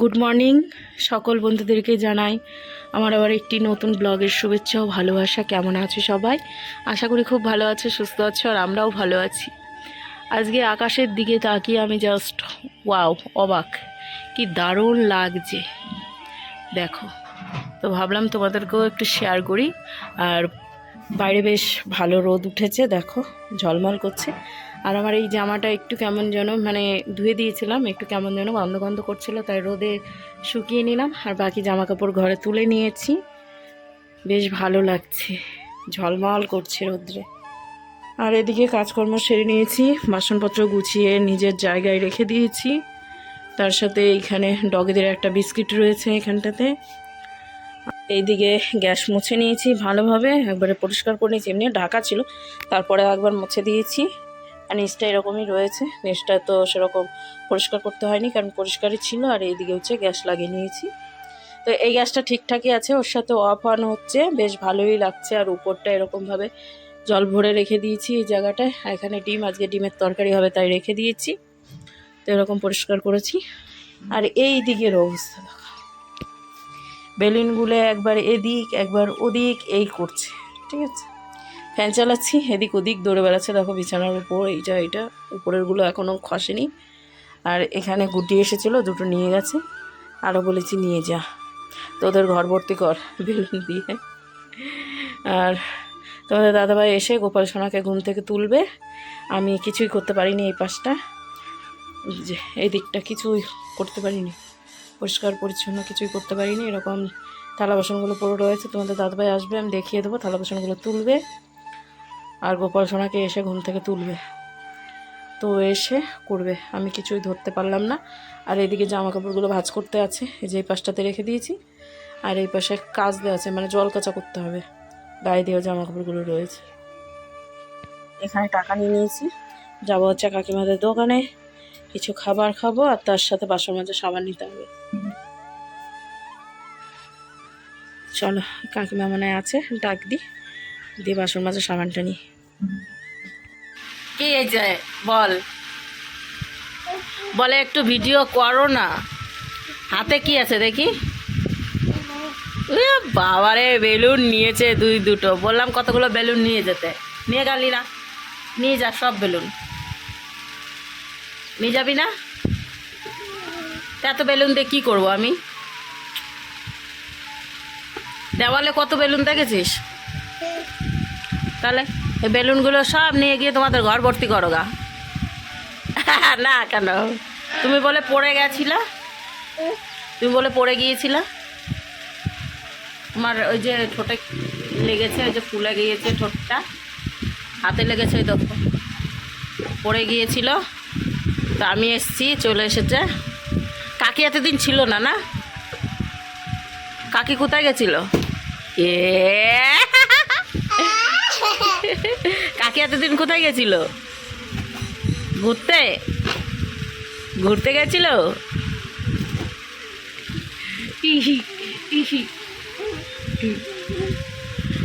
Good morning সকল বন্ধুদেরকে জানাই আমার আবার একটি নতুন ব্লগের শুভেচ্ছা ও ভালোবাসা। কেমন আছো সবাই? আশা করি খুব ভালো আছো, সুস্থ আছো, আর আমরাও ভালো আছি। আজকে আকাশের দিকে তাকিয়ে আমি জাস্ট ওয়াও অবাক। কি দারুণ লাগছে। দেখো, তো ভাবলাম তোমাদেরকেও একটু শেয়ার করি। আর বাইরে বেশ ভালো রোদ উঠেছে, দেখো, ঝলমল করছে। আর আমার এই জামাটা একটু কেমন যেন মানে ধুয়ে দিয়েছিলাম, একটু কেমন যেন গন্ধ গন্ধ করছিল, তাই রোদে শুকিয়ে নিলাম। আর বাকি জামা কাপড় ঘরে তুলে নিয়েছি। বেশ ভালো লাগছে। ঝলমল করছে রোদ্রে। আর এদিকে কাজকর্ম সেরে নিয়েছি। বাসনপত্র গুছিয়ে নিজের জায়গায় রেখে দিয়েছি। তার সাথে এইখানে ডগেদের একটা বিস্কিট রয়েছে এখানটাতে। এইদিকে গ্যাস মুছে নিয়েছি ভালোভাবে। একবারে পরিষ্কার করে নিয়েছি। এমনি ঢাকা ছিল। তারপরে একবার মুছে দিয়েছি। আর নিচটা এরকমই রয়েছে। নিচটা তো সেরকম পরিষ্কার করতে হয়নি, কারণ পরিষ্কারই ছিল আর এইদিকে হচ্ছে গ্যাস লাগিয়ে নিয়েছি। তো এই গ্যাসটা ঠিকঠাকই আছে, ওর সাথে অফ অন হচ্ছে, বেশ ভালোই লাগছে। আর উপরটা এরকমভাবে জল ভরে রেখে দিয়েছি এই জায়গাটায়। এখানে ডিম, আজকে ডিমের তরকারি হবে তাই রেখে দিয়েছি। তো এরকম পরিষ্কার করেছি। আর এই দিকের অবস্থা বেলুনগুলো একবার এদিক, একবার ওদিক, এই করছে, ঠিক আছে? ফ্যান চালাচ্ছি, এদিক ওদিক দৌড়ে বেড়াচ্ছে, দেখো বিছানার উপর, এইটা এইটা, উপরেরগুলো এখনও খসেনি। আর এখানে গুটি এসেছিল, দুটো নিয়ে গেছে। আরও বলেছি নিয়ে যা। তোদের ঘর ভর্তি কর, বেলুন দিয়ে। আর তোমাদের দাদাভাই এসে গোপাল সোনাকে ঘুম থেকে তুলবে। আমি কিছুই করতে পারিনি এই পাশটা। যে এই দিকটা কিছুই করতে পারিনি। পরিষ্কার, পরিচ্ছন্ন কিছুই করতে পারিনি। এরকম থালা বাসনগুলো পড়ে রয়েছে। তোমাদের দাদাভাই আসবে, আমি দেখিয়ে দেবো, থালা বাসনগুলো তুলবে। আর গোপাল সোনাকে এসে ঘুম থেকে তুলবে। তো এসে করবে। আমি কিছুই ধরতে পারলাম না। আর এদিকে জামা কাপড়গুলো ভাঁজ করতে আছে। এই যে এই পাশটাতে রেখে দিয়েছি। আর এই পাশে কাজ দেওয়া আছে মানে জল কাচা করতে হবে। গায়ে দেওয়া জামা কাপড়গুলো রয়েছে। এখানে টাকা নিয়ে নিয়েছি। যাব হচ্ছে কাকিমাদের দোকানে। কিছু খাবার খাব আর তার সাথে বাসন মাঝে সাবান নিতে হবে। চলো, কাকিমা মনে আছে, ডাক দি। দিয়ে বাসন মাঝে সাবানটা নিই। কি যে, বল। বলে একটু ভিডিও করো না। হাতে কি আছে দেখি? বাবারে, বেলুন নিয়েছে দুই দুটো। বললাম কতগুলো বেলুন নিয়ে যেতে। নিয়ে গেলি না। নিয়ে যা, সব বেলুন। নিয়ে যাবি না? এত বেলুন দিয়ে কী করব আমি? দেওয়ালে কত বেলুন দেখেছিস? তাহলে এই বেলুনগুলো সব নিয়ে গিয়ে তোমাদের ঘর ভর্তি করো গা। না কেন? তুমি বলে পড়ে গেছিলা? তুমি বলে পড়ে গিয়েছিলা? তোমার ওই যে ঠোঁটে লেগেছে, ওই যে ফুলে গিয়েছে ঠোঁটটা। হাতে লেগেছে ওই দেখো। পড়ে গিয়েছিল। তো আমি এসছি, চলে এসেছে। কাকি এতদিন ছিল না না? কাকি কোথায় গেছিল? এ কাকি এতদিন কোথায় গেছিল? ঘুরতে? ঘুরতে গেছিল।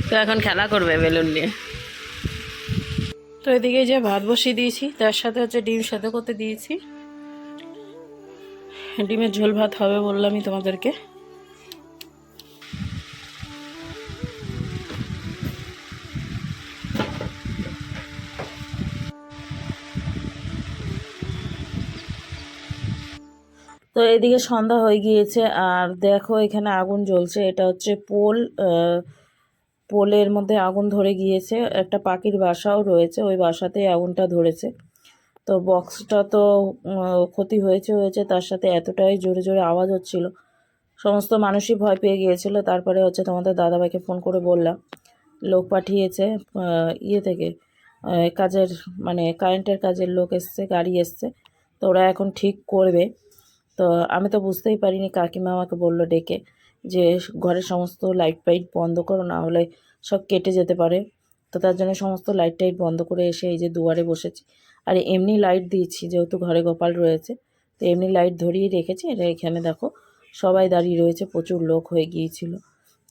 তো এখন খেলা করবে বেলুন নিয়ে। তো এদিকে যে ভাত বসিয়ে দিয়েছি, তার সাথে হচ্ছে ডিম সেদ্ধ করতে দিয়েছি। ডিমের ঝোল ভাত হবে বললামই তোমাদেরকে। তো এদিকে সন্ধ্যা হয়ে গিয়েছে, আর দেখো এখানে আগুন জ্বলছে। এটা হচ্ছে পোল পোলের মধ্যে আগুন ধরে গিয়েছে। একটা পাখির বাসাও রয়েছে, ওই বাসাতেই আগুনটা ধরেছে। তো বক্সটা তো ক্ষতি হয়েছে হয়েছে, তার সাথে এতটাই জোরে জোরে আওয়াজ হচ্ছিল। সমস্ত মানুষই ভয় পেয়ে গিয়েছিল। তারপরে হচ্ছে তোমাদের দাদাভাইকে ফোন করে বললাম। লোক পাঠিয়েছে ইয়ে থেকে কাজের মানে কারেন্টের কাজের লোক এসছে, গাড়ি এসছে। তো ওরা এখন ঠিক করবে। তো আমি তো বুঝতেই পারিনি, কাকিমা আমাকে বলল ডেকে যে ঘরের সমস্ত লাইট ফাইট বন্ধ করো, না হলে সব কেটে যেতে পারে। তো তার জন্য সমস্ত লাইট টাইট বন্ধ করে এসে এই যে দুয়ারে বসেছি। আর এমনি লাইট দিয়েছি, যেহেতু ঘরে গোপাল রয়েছে, তো এমনি লাইট ধরিয়ে রেখেছি। এটা এখানে দেখো, সবাই দাঁড়িয়ে রয়েছে, প্রচুর লোক হয়ে গিয়েছিল।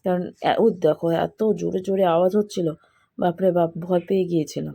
কারণ ওই দেখো, এত জোরে জোরে আওয়াজ হচ্ছিল, বাপরে বাপ, ভয় পেয়ে গিয়েছিলাম।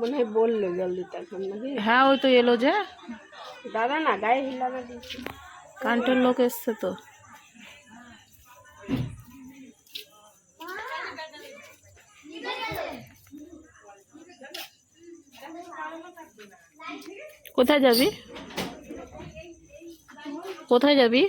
মনে হয় বলল জল দিতে এখন নাকি? হ্যাঁ ওই তো এলো যে। দাদা না গায়ে হিলানা দিচ্ছে কান্টের লোক এসছে তো। কোথায় যাবি? কোথায় যাবি?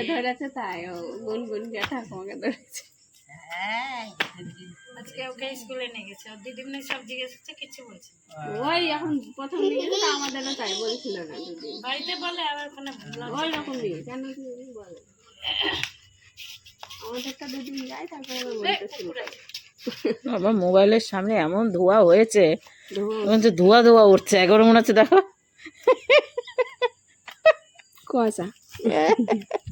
ওকে ধরেছে তাই ও গুনগুন কে ঠাকুমাকে ধরেছে। আজকে ওকে স্কুলে নিয়ে গেছে। ওর দিদিমনি সব জিজ্ঞেস করছে কিছু বলছে ওই এখন প্রথম আমাদেরও তাই বলছিল না দুদিন বাড়িতে বলে আবার ওখানে ওই রকম দিকে কেন কি বলে? আমাদেরটা দুদিন যায় তারপরে বলতে শুরু করে। আমার মোবাইলের সামনে এমন ধোয়া হয়েছে ধোঁয়া। ধোয়া ধোয়া উঠছে একবার মনে হচ্ছে দেখো। কই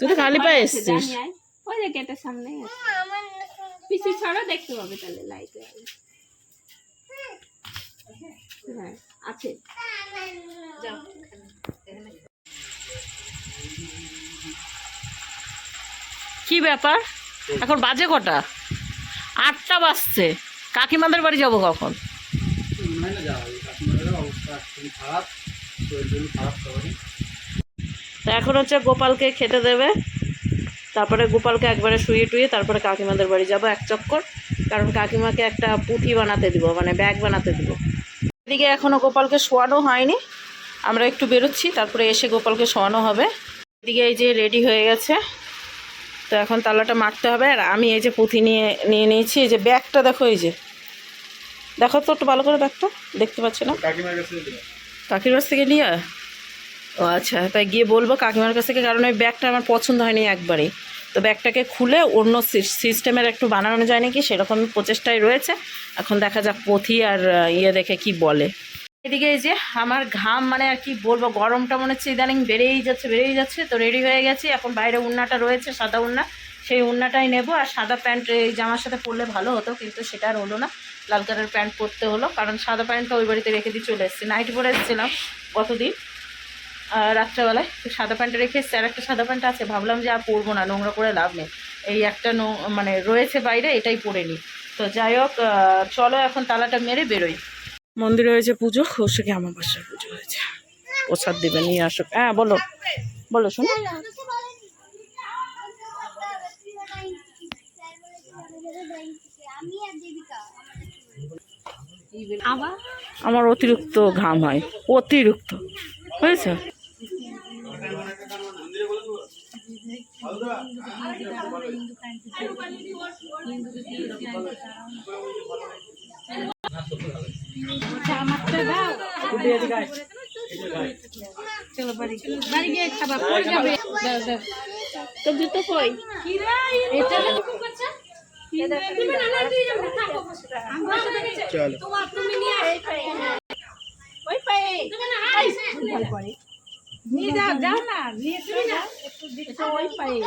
তুই তো খালি পায়ে এসছিস। ওই যে গেটের সামনে আমার পিছিয়ে ছাড়ো দেখতে পাবে তাহলে লাইটে হ্যাঁ আছে। কি ব্যাপার? এখন বাজে কটা? আটটা বাজছে। কাকিমাদের বাড়ি যাব কখন? তো এখন হচ্ছে গোপালকে খেতে দেবে। তারপরে গোপালকে একবারে শুয়ে টুয়ে তারপরে কাকিমাদের বাড়ি যাব এক চক্কর। কারণ কাকিমাকে একটা পুঁথি বানাতে দিব মানে ব্যাগ বানাতে দিব। এদিকে এখনও গোপালকে শোয়ানো হয়নি। আমরা একটু বেরোচ্ছি তারপরে এসে গোপালকে শোয়ানো হবে। এদিকে এই যে রেডি হয়ে গেছে। তো এখন তালাটা মারতে হবে। আর আমি এই যে পুঁথি নিয়ে নিয়ে নিয়েছি এই যে ব্যাগটা দেখো এই যে। দেখো তো একটু ভালো করে ব্যাগটা দেখতে পাচ্ছি না? কাকির কাছ থেকে নিয়ে ও আচ্ছা তাই গিয়ে বলব কাকিমার কাছ থেকে, কারণ ওই ব্যাগটা আমার পছন্দ হয়নি একবারেই তো ব্যাগটাকে খুলে অন্য সিস্টেমের একটু বানানো যায় নাকি, সেরকম প্রচেষ্টায় রয়েছে। এখন দেখা যাক পথি আর ইয়ে দেখে কি বলে। এদিকে এই যে আমার ঘাম মানে আর কি বলব, গরমটা মনে হচ্ছে ইদানিং বেড়েই যাচ্ছে বেড়েই যাচ্ছে। তো রেডি হয়ে গেছি, এখন বাইরে উন্নাটা রয়েছে, সাদা উন্না। সেই উন্নাটাই নেব। আর সাদা প্যান্ট, এই জামার সাথে পরলে ভালো হতো, কিন্তু সেটা আর হলো না। লাল কালার প্যান্ট পরতে হলো কারণ সাদা প্যান্টটা ওই বাড়িতে রেখে দিয়ে চলে এসেছি। নাইট পরে এসেছিলাম কতদিন আহ, রাত্রেবেলায় তো সাদা প্যান্টটা রেখে এসেছি আর একটা সাদা প্যান্ট আছে ভাবলাম যে আর পরবো না নোংরা করে লাভ নেই। এই একটা নো মানে রয়েছে বাইরে এটাই পরে নিই। তো যাই হোক চলো এখন তালাটা মেরে বেরোই। মন্দিরে হয়েছে পুজো কৌশিকে আমার বাসায় পুজো হয়েছে প্রসাদ দেবে নিয়ে আসো। হ্যাঁ বলো। বলো শোনো। আমি আর দেবিকা। আমার অতিরিক্ত ঘাম হয়। অতিরিক্ত। বুঝেছ? বাড়ি গিয়ে যাবে তো জুতো কই এটা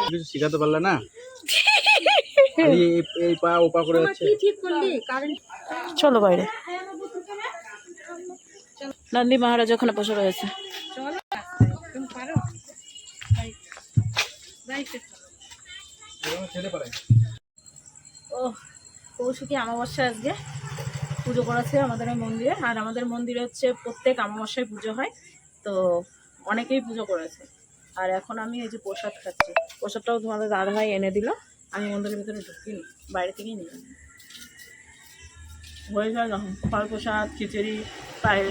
কিছু শিখাতে পারলে না? এই- পা ও পা করে যাচ্ছে। কি ঠিক করলি? কারেন্ট চলো বাইরে। নন্দী মহারাজ ওখানে বসে রয়েছে। চলো। তুমি পারো? ছেড়ে পারে ও কৌশিকী অমাবস্যা আজকে পুজো করেছে আমাদের এই মন্দিরে? আর আমাদের মন্দিরে হচ্ছে প্রত্যেক অমাবস্যায় পুজো হয় তো অনেকেই পুজো করেছে। আর এখন আমি এই যে প্রসাদ খাচ্ছি প্রসাদটাও তোমাদের দাদা ভাই এনে দিল। আমি মন্দিরের ভিতরে ঢুকিনি বাইরে থেকেই নিয়ে। হয়ে যায় যখন ফল প্রসাদ খিচুড়ি পায়ে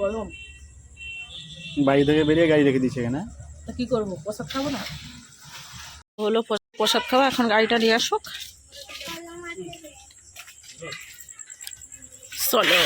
গরম। বাড়ি থেকে বেরিয়ে গাড়ি রেখে দিচ্ছে এখানে। তা কি করব? প্রসাদ খাব না? হলো প্রসাদ খাওয়া এখন গাড়িটা নিয়ে আসুক। চলো।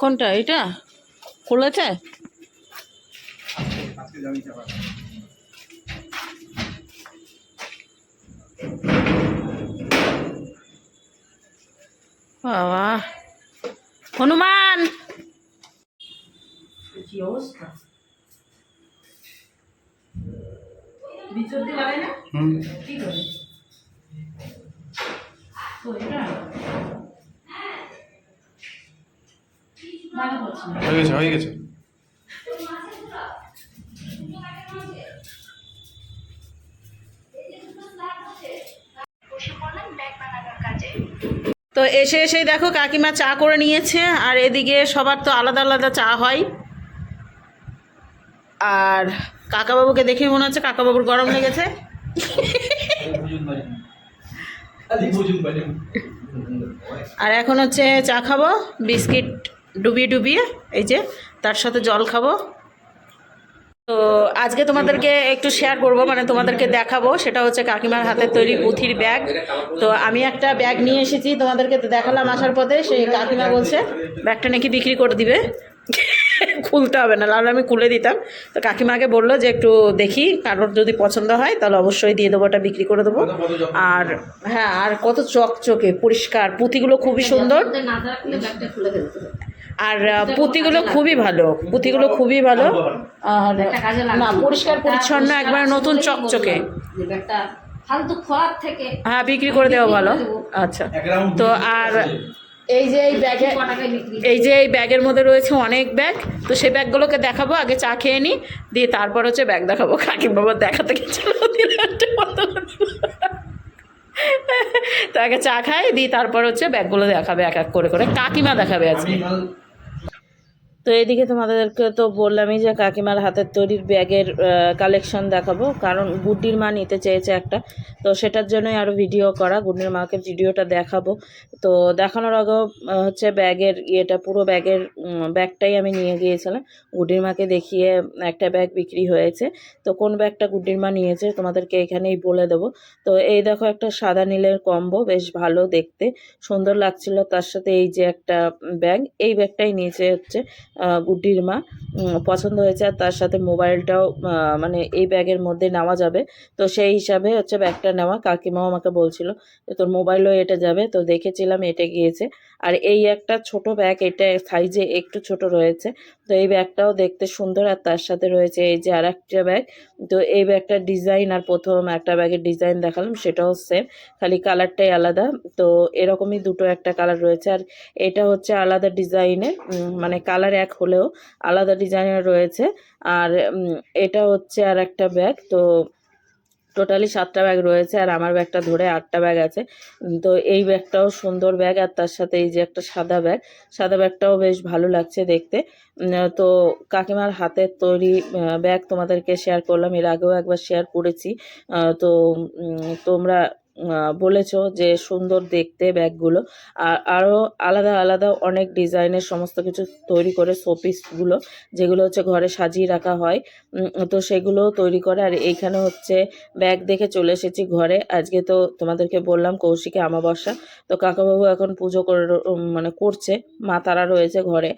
কোনটা? এটা খুলেছে বাবা। হনুমান! কি অবস্থা? না? হুম। তো এটা। হয়ে গেছে হয়ে গেছে। তো এসে এসেই দেখো কাকিমা চা করে নিয়েছে, আর এদিকে সবার তো আলাদা আলাদা চা হয়। আর কাকাবাবুকে দেখে মনে হচ্ছে কাকাবাবুর গরম লেগেছে। আর এখন হচ্ছে চা খাব, বিস্কিট ডুবিয়ে ডুবিয়ে, এই যে তার সাথে জল খাব। তো আজকে তোমাদেরকে একটু শেয়ার করব মানে তোমাদেরকে দেখাবো। সেটা হচ্ছে কাকিমার হাতের তৈরি পুঁথির ব্যাগ তো আমি একটা ব্যাগ নিয়ে এসেছি, তোমাদেরকে দেখালাম আসার পথে। সেই কাকিমা বলছে ব্যাগটা নাকি বিক্রি করে দিবে? খুলতে হবে না লাল আমি খুলে দিতাম। তো কাকিমাকে বলল যে, একটু দেখি, কারোর যদি পছন্দ হয়, তাহলে অবশ্যই দিয়ে দেবো, ওটা বিক্রি করে দেবো। আর হ্যাঁ আর কত চকচকে, পরিষ্কার, পুঁথিগুলো খুবই সুন্দর। আর আহ, পুঁথিগুলো খুবই ভালো পুঁথিগুলো খুবই ভালো। আর একটা কাজে লাগবে। না পরিষ্কার পরিচ্ছন্ন একবার নতুন চকচকে। হ্যাঁ বিক্রি করে দেওয়া ভালো। আচ্ছা। তো আর এই যে এই ব্যাগে এই যে এই ব্যাগের মধ্যে রয়েছে অনেক ব্যাগ তো সেই ব্যাগগুলোকে দেখাবো আগে চা খেয়ে নিই দিয়ে তারপর হচ্ছে ব্যাগ দেখাবো। কাকিম বাবা দেখাতে গেছিল তো আগে চা খাই দিয়ে তারপর হচ্ছে ব্যাগগুলো দেখাবে এক এক করে করে। কাকিমা দেখাবে আজকে। তো এদিকে তোমাদেরকে তো বললামই যে কাকিমার হাতের তৈরির ব্যাগের কালেকশন দেখাবো, কারণ গুড্ডির মা নিতে চেয়েছে একটা। তো সেটার জন্যই আরও ভিডিও করা, গুড্ডির মাকে ভিডিওটা দেখাবো। তো দেখানোর আগেও হচ্ছে ব্যাগের ইয়েটা, পুরো ব্যাগের ব্যাগটাই আমি নিয়ে গিয়েছিলাম। গুড্ডির মাকে দেখিয়ে একটা ব্যাগ বিক্রি হয়েছে। তো কোন ব্যাগটা গুড্ডির মা নিয়েছে তোমাদেরকে এখানেই বলে দেবো। তো এই দেখো একটা সাদা নীলের কম্বো, বেশ ভালো দেখতে। সুন্দর লাগছিল তার সাথে এই যে একটা ব্যাগ, এই ব্যাগটাই নিয়েছে হচ্ছে গুড্ডির মা পছন্দ হয়েছে আর তার সাথে মোবাইলটাও মানে এই ব্যাগের মধ্যে নেওয়া যাবে। তো সেই হিসাবে হচ্ছে ব্যাগটা নেওয়া। কাকিমাও আমাকে বলছিল যে, তোর মোবাইলও এটা যাবে। তো দেখেছিলাম এটা গিয়েছে। আর এই একটা ছোট ব্যাগ, এটা সাইজে একটু ছোট রয়েছে। তো এই ব্যাগটাও দেখতে সুন্দর আর তার সাথে রয়েছে এই যে আর একটা ব্যাগ। তো এই ব্যাগটার ডিজাইন আর প্রথম একটা ব্যাগের ডিজাইন দেখালাম, সেটাও সেম খালি কালারটাই আলাদা। তো এরকমই দুটো একটা কালার রয়েছে আর এটা হচ্ছে আলাদা ডিজাইনের মানে কালার এক হলেও আলাদা ডিজাইনের রয়েছে। আর এটা হচ্ছে আর একটা ব্যাগ। তো টোটালি সাতটা ব্যাগ রয়েছে আর আমার ব্যাগটা ধরে আটটা ব্যাগ আছে। তো এই ব্যাগটাও সুন্দর ব্যাগ আর তার সাথে এই যে একটা সাদা ব্যাগ সাদা ব্যাগটাও বেশ ভালো লাগছে দেখতে। তো কাকিমার হাতের তৈরি ব্যাগ তোমাদেরকে শেয়ার করলাম, এর আগেও একবার শেয়ার করেছি। তো তোমরা বলেছ যে সুন্দর দেখতে ব্যাগগুলো। আর আরও আলাদা আলাদা অনেক ডিজাইনের সমস্ত কিছু তৈরি করে শোপিসগুলো যেগুলো হচ্ছে ঘরে সাজিয়ে রাখা হয়। তো সেগুলো তৈরি করে। আর এইখানে হচ্ছে ব্যাগ দেখে চলে এসেছি ঘরে। আজকে তো তোমাদেরকে বললাম কৌশিকে আমাবস্যা তো কাকাবাবু এখন পুজো করে মানে করছে। মা তারা রয়েছে ঘরে।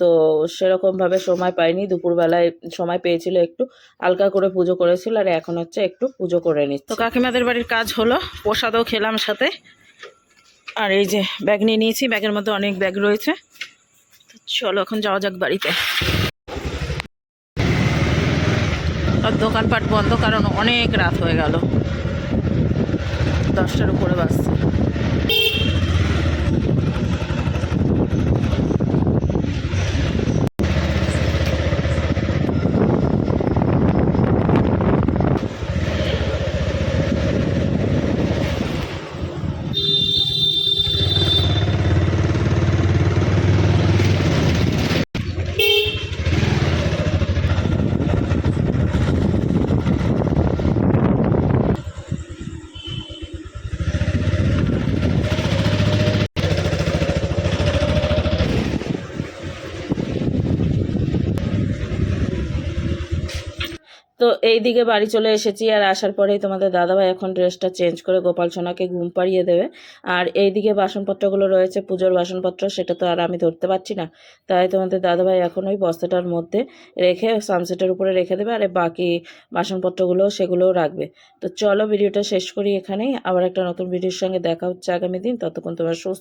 তো সেরকমভাবে সময় পাইনি। দুপুরবেলায় সময় পেয়েছিল একটু। হালকা করে পুজো করেছিল আর এখন হচ্ছে একটু পুজো করে নিচ্ছে। তো কাকিমাদের বাড়ির কাজ হলো? প্রসাদও খেলাম সাথে। আর এই যে ব্যাগ নিয়ে নিয়েছি, ব্যাগের মধ্যে অনেক ব্যাগ রয়েছে। চলো এখন যাওয়া যাক বাড়িতে। আর দোকানপাট বন্ধ কারণ অনেক রাত হয়ে গেল। দশটার উপরে বাসছে তো এই দিকে বাড়ি চলে এসেছি আর আসার পরেই তোমাদের দাদাভাই এখন ড্রেসটা চেঞ্জ করে গোপাল সোনাকে ঘুম পাড়িয়ে দেবে। আর এই দিকে বাসনপত্রগুলো রয়েছে, পুজোর বাসনপত্র, সেটা তো আর আমি ধরতে পারছি না। তাই তোমাদের দাদাভাই এখন ওই বস্তাটার মধ্যে রেখে সানসেটের উপরে রেখে দেবে আর বাকি বাসনপত্রগুলো সেগুলোও রাখবে। তো চলো ভিডিওটা শেষ করি এখানেই। আবার একটা নতুন ভিডিওর সঙ্গে দেখা হচ্ছে আগামী দিন। ততক্ষণ তোমার সুস্থ